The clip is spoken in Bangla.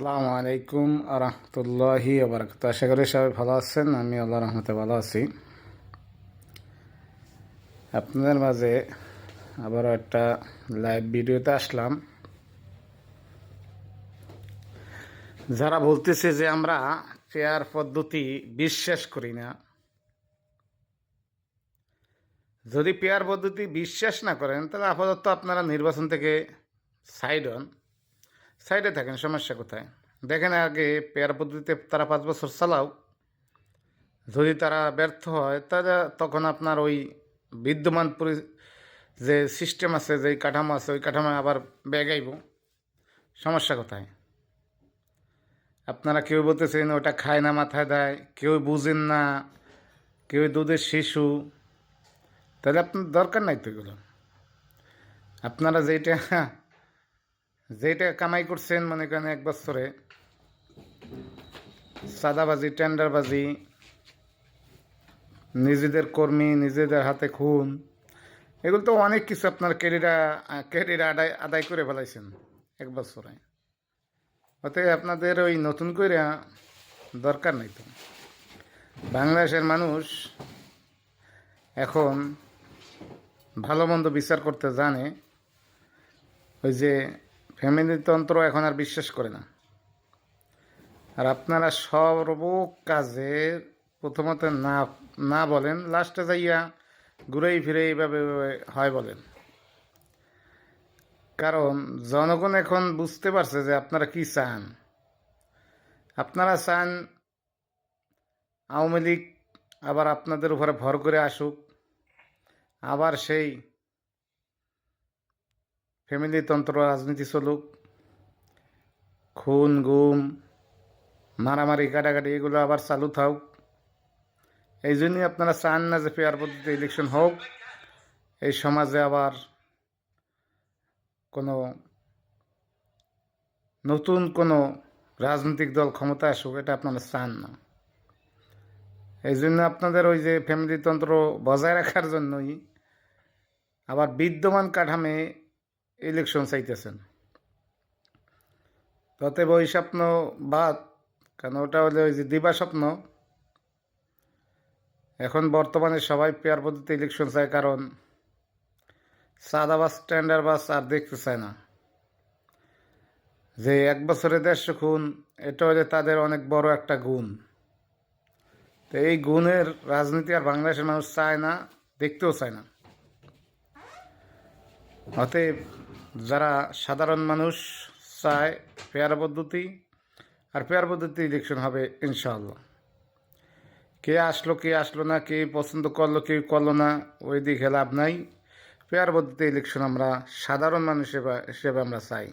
আসসালামু আলাইকুম আরহামতুল্লাহি আবরাকাত আশা করি সবাই ভালো আছেন, আমি আল্লাহ রহমতে ভালো আছি। আপনাদের মাঝে আবারও একটা লাইভ ভিডিওতে আসলাম। যারা বলতেছে যে আমরা পেয়ার পদ্ধতি বিশ্বাস করি না, যদি পেয়ার পদ্ধতি বিশ্বাস না করেন, তাহলে আপাতত আপনারা নির্বাচন থেকে সাইড হন। সাইডে থাকেন, সমস্যা কোথায়? দেখেন আগে পেয়ার পদ্ধতিতে তারা পাঁচ বছর চালাও। যদি তারা ব্যর্থ হয় তাহলে তখন আপনার ওই বিদ্যমান পরি, যে সিস্টেম আছে, যে কাঠামো আছে, ওই কাঠামো আবার বেগাইব সমস্যা কোথায়? আপনারা কেউ বলতেছেন ওটা খায় না, মাথায় দেয়, কেউ বুঝেন না, কেউ দুধের শিশু। তাহলে আপনার দরকার নাই তো এগুলো। আপনারা যেটা যেটা কামাই করছেন, মনে করেন এক বছরে, সাদাবাজি, টেন্ডারবাজি, নিজেদের কর্মী, নিজেদের হাতে খুন, এগুলো তো অনেক কিছু আপনার ক্যারিয়ার ক্যারিয়ার আদায় আদায় করে ফেলাইছেন এক বছরে। অতএব আপনাদের ওই নতুন করে দরকার নেই তো। বাংলাদেশের মানুষ এখন ভালো মন্দ বিচার করতে জানে, ওই যে ফ্যামিলিতন্ত্র এখন আর বিশ্বাস করে না। আর আপনারা সর্ব কাজে প্রথমত না না বলেন, লাস্টে যাইয়া ঘুরেই ফিরে এইভাবে হয় বলেন। কারণ জনগণ এখন বুঝতে পারছে যে আপনারা কি চান। আপনারা চান আওয়ামী লীগ আবার আপনাদের উপরে ভর করে আসুক, আবার সেই ফ্যামিলিতন্ত্র রাজনীতি চলুক, খুন, গুম, মারামারি, কাটাকাটি, এগুলো আবার চালু থাক। এই জন্যই আপনারা চান না যে ফেয়ার পদ্ধতিতে ইলেকশন হোক। এই সমাজে আবার কোনো নতুন কোনো রাজনৈতিক দল ক্ষমতা আসুক, এটা আপনারা চান না। এই জন্য আপনাদের ওই যে ফ্যামিলিতন্ত্র বজায় রাখার জন্যই আবার বিদ্যমান কাঠামে ইলেকশন চাইতেছেন। তাতে ওই স্বপ্ন বাদ, কারণ ওটা হলে ওই যে দিবা স্বপ্ন। এখন বর্তমানে সবাই পেয়ার পদ্ধতিতে ইলেকশন চায়, কারণ সাদা বাস স্ট্যান্ডার্ড বাস আর দেখতে চায় না। যে এক বছরে দেড়শো খুন, এটা হলে তাদের অনেক বড় একটা গুণ। তো এই গুণের রাজনীতি আর বাংলাদেশের মানুষ চায় না, দেখতেও চায় না। অতএব যারা সাধারণ মানুষ চায় পেয়ার পদ্ধতি, আর পেয়ার পদ্ধতি ইলেকশন হবে ইনশাআল্লাহ। কে আসলো কে আসলো না, কে পছন্দ করল, কে করল না, ওই দিকে লাভ নাই। পেয়ার পদ্ধতি ইলেকশন আমরা সাধারণ মানুষ হিসেবে আমরা চাই।